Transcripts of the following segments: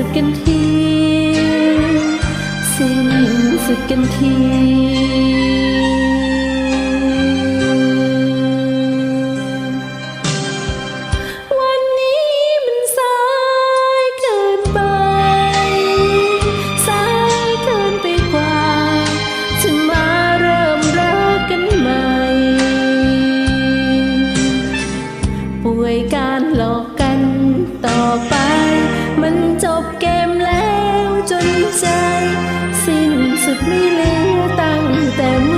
สุดกันที สิ้นสุดกันที ไม่เลี้ยงตั้งแต่เมื่อ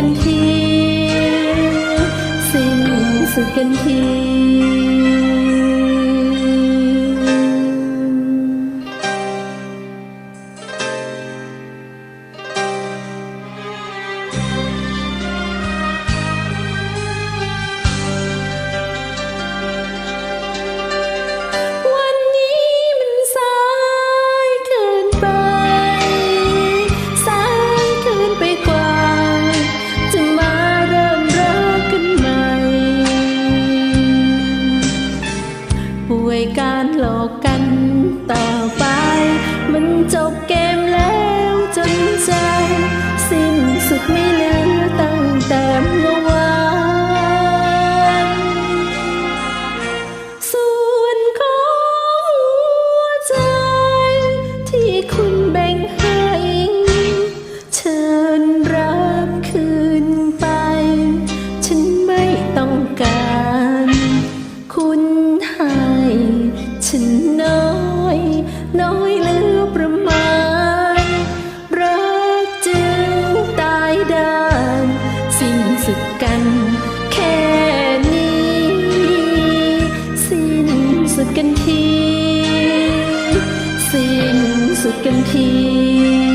ันที สิ้นสุดกันที สุดกันที สิ้นสุดกันที